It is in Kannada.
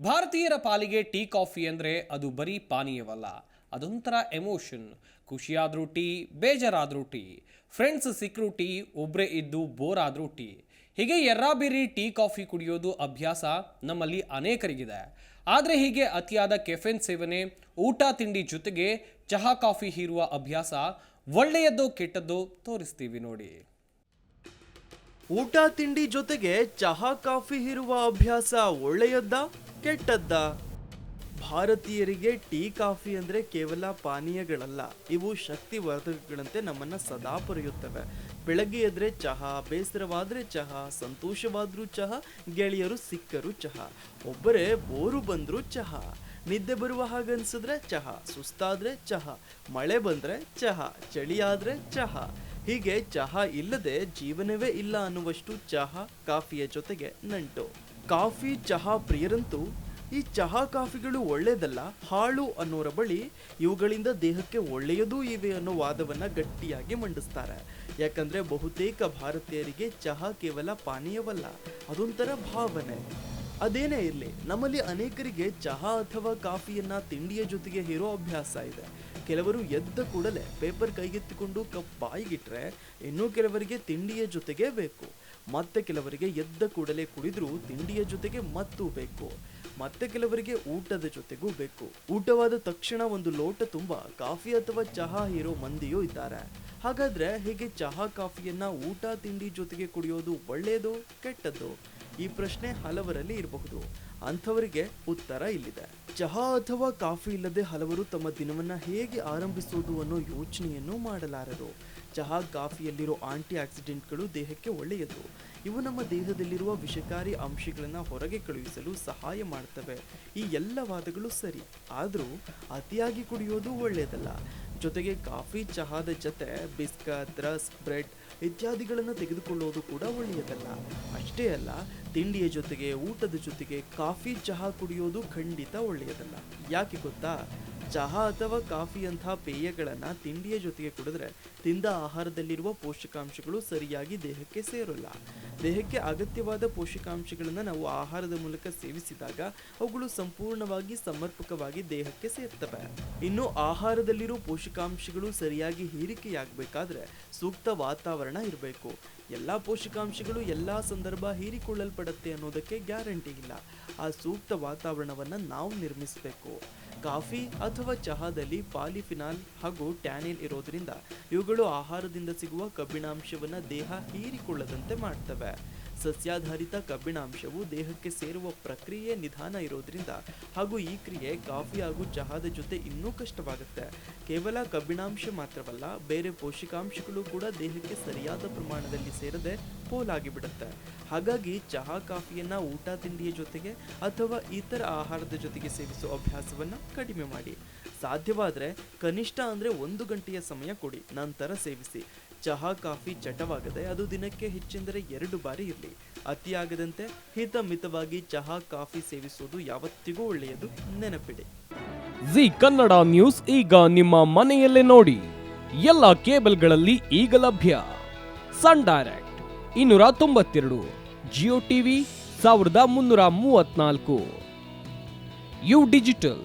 ಭಾರತೀಯರ ಪಾಲಿಗೆ ಟೀ ಕಾಫಿ ಅಂದರೆ ಅದು ಬರೀ ಪಾನೀಯವಲ್ಲ, ಅದೊಂಥರ ಎಮೋಷನ್. ಖುಷಿಯಾದರೂ ಟೀ, ಬೇಜಾರಾದರೂ ಟೀ. ಫ್ರೆಂಡ್ಸ್ ಸಿಕ್ಕರೂ ಟೀ ಒಬ್ಬರೇ ಇದ್ದು ಬೋರ್ ಆದರೂ ಟೀ. ಹೀಗೆ ಎರ್ರಾಬಿರಿ ಟೀ ಕಾಫಿ ಕುಡಿಯೋದು ಅಭ್ಯಾಸ ನಮ್ಮಲ್ಲಿ ಅನೇಕರಿಗಿದೆ. ಆದರೆ ಹೀಗೆ ಅತಿಯಾದ ಕೆಫೆನ್ ಸೇವನೆ, ಊಟ ತಿಂಡಿ ಜೊತೆಗೆ ಚಹಾ ಕಾಫಿ ಹೀರುವ ಅಭ್ಯಾಸ ಒಳ್ಳೆಯದೋ ಕೆಟ್ಟದ್ದೋ ತೋರಿಸ್ತೀವಿ ನೋಡಿ. ಊಟ ತಿಂಡಿ ಜೊತೆಗೆ ಚಹಾ ಕಾಫಿ ಇರುವ ಅಭ್ಯಾಸ ಒಳ್ಳೆಯದ್ದ, ಕೆಟ್ಟದ್ದ? ಭಾರತೀಯರಿಗೆ ಟೀ ಕಾಫಿ ಅಂದ್ರೆ ಕೇವಲ ಪಾನೀಯಗಳಲ್ಲ, ಇವು ಶಕ್ತಿವರ್ಧಕಗಳಂತೆ ನಮ್ಮನ್ನ ಸದಾ ಪೊರೆಯುತ್ತವೆ. ಬೆಳಗ್ಗೆ ಎದ್ರೆ ಚಹಾ, ಬೇಸರವಾದ್ರೆ ಚಹಾ, ಸಂತೋಷವಾದರೂ ಚಹಾ, ಗೆಳೆಯರು ಸಿಕ್ಕರು ಚಹಾ, ಒಬ್ಬರೇ ಬೋರು ಬಂದರೂ ಚಹಾ. ನಿದ್ದೆ ಬರುವ ಹಾಗನ್ಸಿದ್ರೆ ಚಹಾ, ಸುಸ್ತಾದ್ರೆ ಚಹಾ, ಮಳೆ ಬಂದ್ರೆ ಚಹಾ ಚಳಿ ಆದ್ರೆ ಚಹಾ. ಹೀಗೆ ಚಹಾ ಇಲ್ಲದೆ ಜೀವನವೇ ಇಲ್ಲ ಅನ್ನುವಷ್ಟು ಚಹಾ ಕಾಫಿಯ ಜೊತೆಗೆ ನಂಟು. ಕಾಫಿ ಚಹಾ ಪ್ರಿಯರಂತೂ ಈ ಚಹಾ ಕಾಫಿಗಳು ಒಳ್ಳೆಯದಲ್ಲ, ಹಾಳು ಅನ್ನೋರ ಬಳಿ ಇವುಗಳಿಂದ ದೇಹಕ್ಕೆ ಒಳ್ಳೆಯದೂ ಇವೆ ಅನ್ನೋ ವಾದವನ್ನು ಗಟ್ಟಿಯಾಗಿ ಮಂಡಿಸ್ತಾರೆ. ಯಾಕಂದರೆ ಬಹುತೇಕ ಭಾರತೀಯರಿಗೆ ಚಹಾ ಕೇವಲ ಪಾನೀಯವಲ್ಲ, ಅದೊಂಥರ ಭಾವನೆ. ಅದೇನೇ ಇರಲಿ, ನಮ್ಮಲ್ಲಿ ಅನೇಕರಿಗೆ ಚಹಾ ಅಥವಾ ಕಾಫಿಯನ್ನು ತಿಂಡಿಯ ಜೊತೆಗೆ ಹೇರೋ ಅಭ್ಯಾಸ ಇದೆ. ಕೆಲವರು ಎದ್ದ ಕೂಡಲೇ ಪೇಪರ್ ಕೈಗೆತ್ತಿಕೊಂಡು ಕಪ್ ಬಾಯಿಗಿಟ್ರೆ ಇನ್ನೂ ಕೆಲವರಿಗೆ ತಿಂಡಿಯ ಜೊತೆಗೆ ಬೇಕು. ಮತ್ತೆ ಕೆಲವರಿಗೆ ಎದ್ದ ಕೂಡಲೇ ಕುಡಿದ್ರೂ ತಿಂಡಿಯ ಜೊತೆಗೆ ಮತ್ತೂ ಬೇಕು. ಮತ್ತೆ ಕೆಲವರಿಗೆ ಊಟದ ಜೊತೆಗೂ ಬೇಕು. ಊಟವಾದ ತಕ್ಷಣ ಒಂದು ಲೋಟ ತುಂಬಾ ಕಾಫಿ ಅಥವಾ ಚಹಾ ಹೀರೋ ಮಂದಿಯೂ ಇದ್ದಾರೆ. ಹಾಗಾದ್ರೆ ಹೀಗೆ ಚಹಾ, ಕಾಫಿಯನ್ನ ಊಟ, ತಿಂಡಿ ಜೊತೆಗೆ ಕುಡಿಯೋದು ಒಳ್ಳೆಯದು ಕೆಟ್ಟದ್ದು? ಈ ಪ್ರಶ್ನೆ ಹಲವರಲ್ಲಿ ಇರಬಹುದು. ಅಂಥವರಿಗೆ ಉತ್ತರ ಇಲ್ಲಿದೆ. ಚಹಾ ಅಥವಾ ಕಾಫಿ ಇಲ್ಲದೆ ಹಲವರು ತಮ್ಮ ದಿನವನ್ನು ಹೇಗೆ ಆರಂಭಿಸುವುದು ಅನ್ನೋ ಯೋಚನೆಯನ್ನು ಮಾಡಲಾರರು. ಚಹಾ, ಕಾಫಿಯಲ್ಲಿರೋ ಆಂಟಿ ಆಕ್ಸಿಡೆಂಟ್ಗಳು ದೇಹಕ್ಕೆ ಒಳ್ಳೆಯದು. ಇವು ನಮ್ಮ ದೇಹದಲ್ಲಿರುವ ವಿಷಕಾರಿ ಅಂಶಗಳನ್ನು ಹೊರಗೆ ಕಳುಹಿಸಲು ಸಹಾಯ ಮಾಡ್ತವೆ. ಈ ಎಲ್ಲ ವಾದಗಳು ಸರಿ, ಆದರೂ ಅತಿಯಾಗಿ ಕುಡಿಯೋದು ಒಳ್ಳೆಯದಲ್ಲ. ಜೊತೆಗೆ ಕಾಫಿ, ಚಹಾದ ಜೊತೆ ಬಿಸ್ಕತ್ ರಸ್ ಬ್ರೆಡ್ ಇತ್ಯಾದಿಗಳನ್ನು ತೆಗೆದುಕೊಳ್ಳೋದು ಕೂಡ ಒಳ್ಳೆಯದಲ್ಲ. ಅಷ್ಟೇ ಅಲ್ಲ, ತಿಂಡಿಯ ಜೊತೆಗೆ, ಊಟದ ಜೊತೆಗೆ ಕಾಫಿ ಚಹಾ ಕುಡಿಯೋದು ಖಂಡಿತ ಒಳ್ಳೆಯದಲ್ಲ. ಯಾಕೆ ಗೊತ್ತಾ? ಚಹಾ ಅಥವಾ ಕಾಫಿಯಂಥ ಪೇಯಗಳನ್ನ ತಿಂಡಿಯ ಜೊತೆಗೆ ಕುಡಿದ್ರೆ ತಿಂದ ಆಹಾರದಲ್ಲಿರುವ ಪೋಷಕಾಂಶಗಳು ಸರಿಯಾಗಿ ದೇಹಕ್ಕೆ ಸೇರೋಲ್ಲ. ದೇಹಕ್ಕೆ ಅಗತ್ಯವಾದ ಪೋಷಕಾಂಶಗಳನ್ನು ನಾವು ಆಹಾರದ ಮೂಲಕ ಸೇವಿಸಿದಾಗ ಅವುಗಳು ಸಂಪೂರ್ಣವಾಗಿ ಸಮರ್ಪಕವಾಗಿ ದೇಹಕ್ಕೆ ಸೇರ್ತವೆ. ಇನ್ನು ಆಹಾರದಲ್ಲಿರೋ ಪೋಷಕಾಂಶಗಳು ಸರಿಯಾಗಿ ಹೀರಿಕೆಯಾಗಬೇಕಾದ್ರೆ ಸೂಕ್ತ ವಾತಾವರಣ ಇರಬೇಕು. ಎಲ್ಲ ಪೋಷಕಾಂಶಗಳು ಎಲ್ಲ ಸಂದರ್ಭ ಹೀರಿಕೊಳ್ಳಲ್ಪಡುತ್ತೆ ಅನ್ನೋದಕ್ಕೆ ಗ್ಯಾರಂಟಿ ಇಲ್ಲ. ಆ ಸೂಕ್ತ ವಾತಾವರಣವನ್ನು ನಾವು ನಿರ್ಮಿಸಬೇಕು. ಕಾಫಿ ಅಥವಾ ಚಹಾದಲ್ಲಿ ಪಾಲಿಫಿನಾಲ್ ಹಾಗೂ ಟ್ಯಾನಿಲ್ ಇರೋದ್ರಿಂದ ಇವುಗಳು ಆಹಾರದಿಂದ ಸಿಗುವ ಕಬ್ಬಿಣಾಂಶವನ್ನು ದೇಹ ಹೀರಿಕೊಳ್ಳದಂತೆ ಮಾಡ್ತವೆ. ಸಸ್ಯಾಧಾರಿತ ಕಬ್ಬಿಣಾಂಶವು ದೇಹಕ್ಕೆ ಸೇರುವ ಪ್ರಕ್ರಿಯೆ ನಿಧಾನ ಇರೋದ್ರಿಂದ ಹಾಗೂ ಈ ಕ್ರಿಯೆ ಕಾಫಿ ಹಾಗೂ ಚಹಾದ ಜೊತೆ ಇನ್ನೂ ಕಷ್ಟವಾಗುತ್ತೆ. ಕೇವಲ ಕಬ್ಬಿಣಾಂಶ ಮಾತ್ರವಲ್ಲ, ಬೇರೆ ಪೋಷಕಾಂಶಗಳು ಕೂಡ ದೇಹಕ್ಕೆ ಸರಿಯಾದ ಪ್ರಮಾಣದಲ್ಲಿ ಸೇರದೆ ಪೋಲಾಗಿ ಬಿಡುತ್ತೆ. ಹಾಗಾಗಿ ಚಹಾ, ಕಾಫಿಯನ್ನ ಊಟ, ತಿಂಡಿಯ ಜೊತೆಗೆ ಅಥವಾ ಇತರ ಆಹಾರದ ಜೊತೆಗೆ ಸೇವಿಸುವ ಅಭ್ಯಾಸವನ್ನು ಕಡಿಮೆ ಮಾಡಿ. ಸಾಧ್ಯವಾದ್ರೆ ಕನಿಷ್ಠ ಅಂದರೆ ಒಂದು ಗಂಟೆಯ ಸಮಯ ಕೊಡಿ, ನಂತರ ಸೇವಿಸಿ. ಚಹಾ, ಕಾಫಿ ಚಟವಾಗದೆ ಅದು ದಿನಕ್ಕೆ ಹೆಚ್ಚೆಂದರೆ ಎರಡು ಬಾರಿ ಇರಲಿ. ಅತಿಯಾಗದಂತೆ ಹಿತಮಿತವಾಗಿ ಚಹಾ, ಕಾಫಿ ಸೇವಿಸುವುದು ಯಾವತ್ತಿಗೂ ಒಳ್ಳೆಯದು. ನೆನಪಿಡಿ. ಜಿ ಕನ್ನಡ ನ್ಯೂಸ್ ಈಗ ನಿಮ್ಮ ಮನೆಯಲ್ಲೇ ನೋಡಿ. ಎಲ್ಲ ಕೇಬಲ್ಗಳಲ್ಲಿ ಈಗ ಲಭ್ಯ. ಸನ್ ಡೈರೆಕ್ಟ್ ಇನ್ನೂರ ತೊಂಬತ್ತೆರಡು, ಜಿಯೋ ಟಿವಿ ಸಾವಿರದ ಮುನ್ನೂರ ಮೂವತ್ನಾಲ್ಕು ಯು ಡಿಜಿಟಲ್.